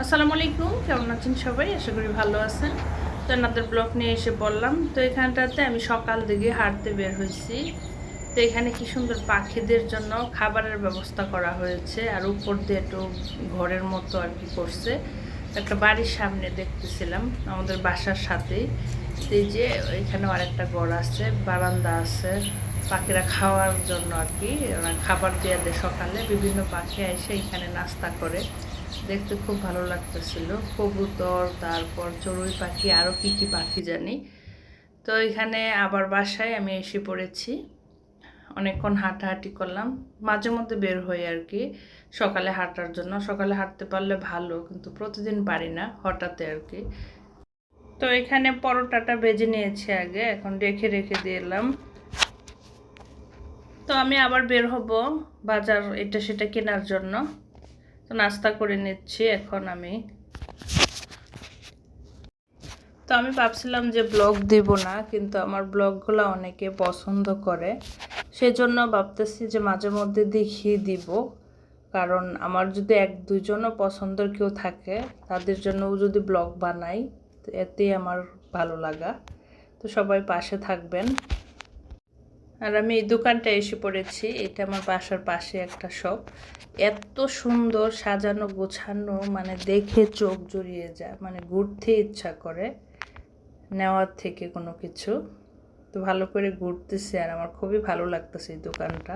আসসালামু আলাইকুম, কেমন আছেন সবাই? আশা করি ভালো আছেন। তো এনাদের ব্লগ নিয়ে এসে পড়লাম তো এখানটাতে আমি সকাল দিকে হাঁটতে বের হয়েছি। তো এখানে কি সুন্দর পাখিদের জন্য খাবারের ব্যবস্থা করা হয়েছে আর উপর দিয়ে একটু ঘরের মতো আর কি করছে। একটা বাড়ির সামনে দেখতেছিলাম, আমাদের বাসার সাথেই। এই যে এখানে আরেকটা ঘর আছে, বারান্দা আছে, পাখিরা খাওয়ার জন্য আর কি, ওরা খাবার দিয়ে দেয় সকালে। বিভিন্ন পাখি এসে এখানে নাস্তা করে। দেখতে খুব ভালো লাগতেছিল। কবুতর, তারপর চড়ুই পাখি আরও কি কি পাখি জানি। তো এখানে আবার বাসায় আমি এসে পড়েছি। অনেকক্ষণ হাঁটাহাঁটি করলাম। মাঝে মধ্যে বের হই আর কি সকালে হাঁটার জন্য। সকালে হাঁটতে পারলে ভালো, কিন্তু প্রতিদিন পারি না হঠাৎ আর কি। তো এখানে পরোটাটা বেজে নিয়েছি আগে, এখন রেখে রেখে দিলাম তো আমি আবার বের হব বাজার এটা সেটা কেনার জন্য। তো নাস্তা করে নিচ্ছি এখন আমি। তো আমি ভাবছিলাম যে ব্লগ দেব না, কিন্তু আমার ব্লগগুলো অনেকে পছন্দ করে। সেজন্য ভাবতেছি যে মাঝে মধ্যে দেখিয়ে দিব। কারণ আমার যদি এক দুজনও পছন্দের কেউ থাকে, তাদের জন্যও যদি ব্লগ বানাই, তো এতেই আমার ভালো লাগা। তো সবাই পাশে থাকবেন। আর আমি এই দোকানটা এসে পড়েছি। এটা আমার বাসার পাশে একটা শপ। এত সুন্দর সাজানো, গোছানো মানে দেখে চোখ জড়িয়ে যায় মানে ঘুরতে ইচ্ছা করে নেওয়ার থেকে কোনো কিছু। তো ভালো করে ঘুরতেছে আর আমার খুবই ভালো লাগতেছে এই দোকানটা।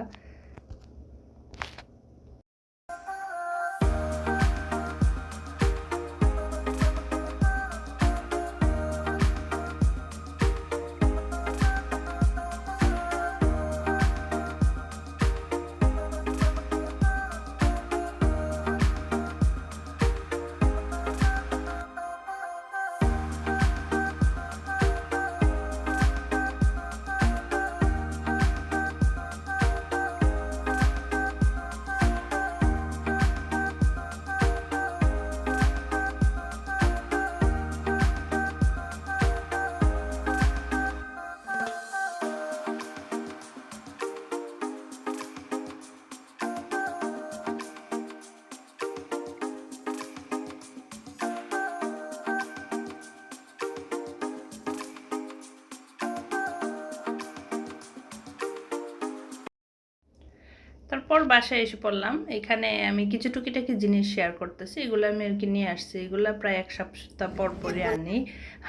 তারপর বাসায় এসে পড়লাম। এখানে আমি কিছু টুকিটাকি জিনিস শেয়ার করতেছি। এগুলো আমি আর কি নিয়ে আসছি। এগুলো প্রায় এক সপ্তাহ পর পরে আনি।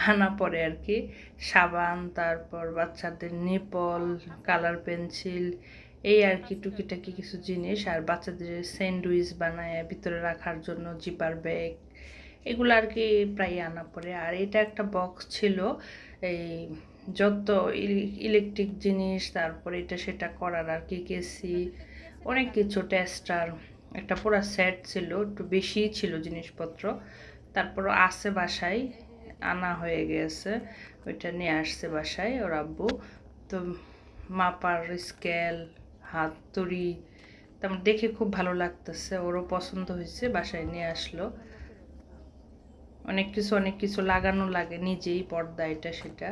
আনা পরে আর কি। সাবান, তারপর বাচ্চাদের নিপল কালার পেন্সিল এই আর কি টুকিটাকি কিছু জিনিস। আর বাচ্চাদের স্যান্ডউইচ বানায় ভিতরে রাখার জন্য জিপার ব্যাগ এগুলো আর কি প্রায় আনা পড়ে আর এটা একটা বক্স ছিল। এই যত ইলেকট্রিক জিনিস, তারপরে এটা সেটা করার আর কি কেসি অনেক কিছু টেস্টার একটা পুরো সেট ছিল, একটু বেশিই ছিল জিনিসপত্র। তারপর আসে বাসায়, আনা হয়ে গেছে, ওইটা নিয়ে আসছে বাসায় ওর আব্বু। তো মাপার স্কেল হাত তড়ি তেমন দেখে খুব ভালো লাগতেছে, ওরও পছন্দ হয়েছে, বাসায় নিয়ে আসলো। অনেক কিছু অনেক কিছু লাগানো লাগে, নিজেই পর্দা এটা সেটা।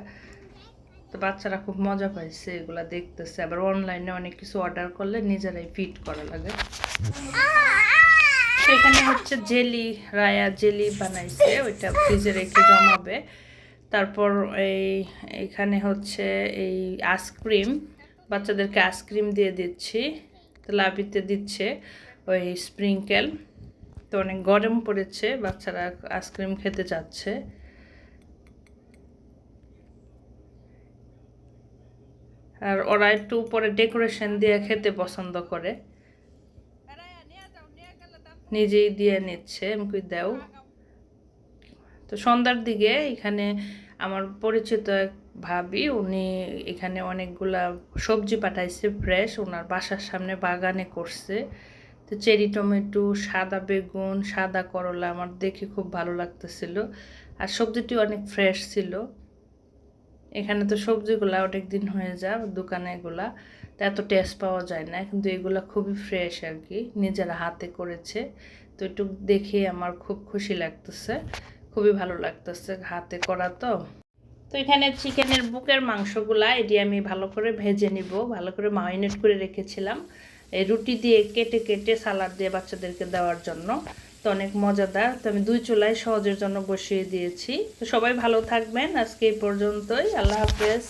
বাচ্চারা খুব মজা পাইছে, এগুলা দেখতেছে। আবার অনলাইনে অনেক কিছু অর্ডার করলে নিজেরাই ফিট করা লাগে। সেখানে হচ্ছে জেলি, রায়া জেলি বানাইছে, ওইটা ফ্রিজে রেখে জমাবে। তারপর এই, এখানে হচ্ছে এই আইসক্রিম বাচ্চাদেরকে আইসক্রিম দিয়ে দিচ্ছি। লাভিতে দিচ্ছে ওই স্প্রিঙ্কেল তো অনেক গরম পড়েছে, বাচ্চারা আইসক্রিম খেতে চাচ্ছে। আর ওরা একটু উপরে ডেকোরেশন দিয়ে খেতে পছন্দ করে। নিজেই দিয়ে নিচ্ছে এমকি দেও। তো সন্ধ্যার দিকে এখানে আমার পরিচিত এক ভাবি, উনি এখানে অনেকগুলা সবজি পাঠাইছে ফ্রেশ ওনার বাসার সামনে বাগানে করছে। তো চেরি টমেটো, সাদা বেগুন, সাদা করলা আমার দেখে খুব ভালো লাগতেছিল। আর সবজিটি অনেক ফ্রেশ ছিল। এখানে তো সবজিগুলা অনেক দিন হয়ে যায় দোকানে এগুলা। তো এত টেস্ট পাওয়া যায় না, কিন্তু এগুলা খুবই ফ্রেশ আর কি নিজেরা হাতে করেছে। তো একটু দেখে আমার খুব খুশি লাগতেছে, খুবই ভালো লাগতেছে হাতে করা তো। তো এখানে চিকেনের বুকের মাংসগুলা এটি আমি ভালো করে ভেজে নিব, ভালো করে মারিনেট করে রেখেছিলাম। এই রুটি দিয়ে কেটে কেটে সালাদ দিয়ে বাচ্চাদেরকে দেওয়ার জন্য। তো অনেক মজাদার। তো আমি দুই চুলায় সহজের জন্য বসিয়ে দিয়েছি। তো সবাই ভালো থাকবেন। আজকে এই পর্যন্তই। আল্লাহ হাফেজ।